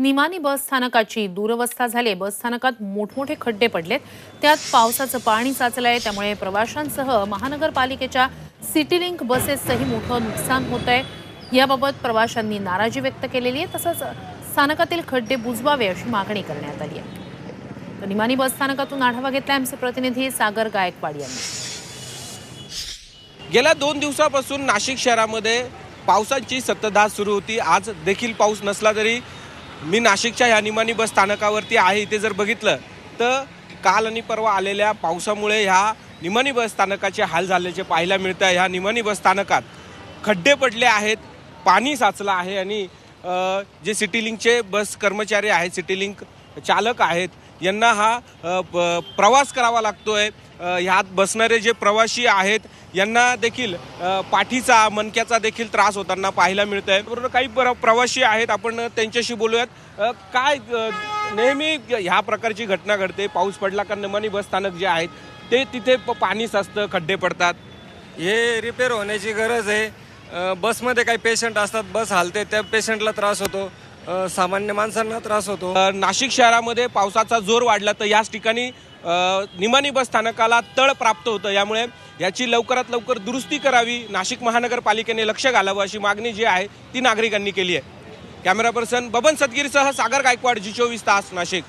निमानी बस स्थानकाची दुरवस्था झाली. बस स्थानकात मोठमोठे खड्डे पडलेत. त्यात पावसाचं पाणी साचलंय. त्यामुळे प्रवाशांसह महानगरपालिकेच्या सिटीलिंक बसेसचंही मोठं नुकसान होत आहे याबाबत प्रवाशांनी नाराजी व्यक्त केलेली आहे. तसंच स्थानकातील खड्डे बुजवावे अशी मागणी करण्यात आली आहे. तर निमानी बस स्थानकातून आढावा घेतला आमचे प्रतिनिधी सागर गायकवाड यांनी. गेल्या दोन दिवसापासून नाशिक शहरामध्ये पावसाची सततधार सुरू होती. आज देखील पाऊस नसला तरी मी नाशिकच्या या निमानी बस स्थानकावरती आहे इथे जर बघितलं तर काल आणि परवा आलेल्या पावसामुळे ह्या निमानी बस स्थानकाचे हाल झाल्याचे पाहायला मिळतं ह्या निमानी बस स्थानकात खड्डे पडले आहेत पाणी साचलं आहे आणि जे सिटीलिंकचे बस कर्मचारी आहेत सिटीलिंक चालक आहेत यांना हा प्रवास करावा लागतोय. आहे ह्यात बसणारे जे प्रवासी आहेत यांना देखील पाठीचा मणक्याचा देखील त्रास होताना पाहायला मिळत आहे बरोबर काही प्र- प्रवासी आहेत आपण त्यांच्याशी बोलूयात. काय नेहमी ह्या प्रकारची घटना घडते? पाऊस पडला का नमानी बस स्थानक जे आहेत ते तिथे प- पाणी साचतं खड्डे पडतात? हे रिपेअर होण्याची गरज आहे. बसमध्ये काही पेशंट असतात बस हालते त्या पेशंटला त्रास होतो. अ, सामान्य माणसांना त्रास होतो. अ, नाशिक शहरामध्ये पावसाचा जोर वाढला तर याच ठिकाणी अ, निमानी बस स्थानकाला तळ प्राप्त होतं. यामुळे याची लवकरात लवकर दुरुस्ती करावी नाशिक महानगरपालिकेने लक्ष घालावं अशी मागणी जी आहे ती नागरिकांनी केली आहे. कॅमेरा पर्सन बबन सदगिरीसह सागर गायकवाड जी चोवीस तास नाशिक.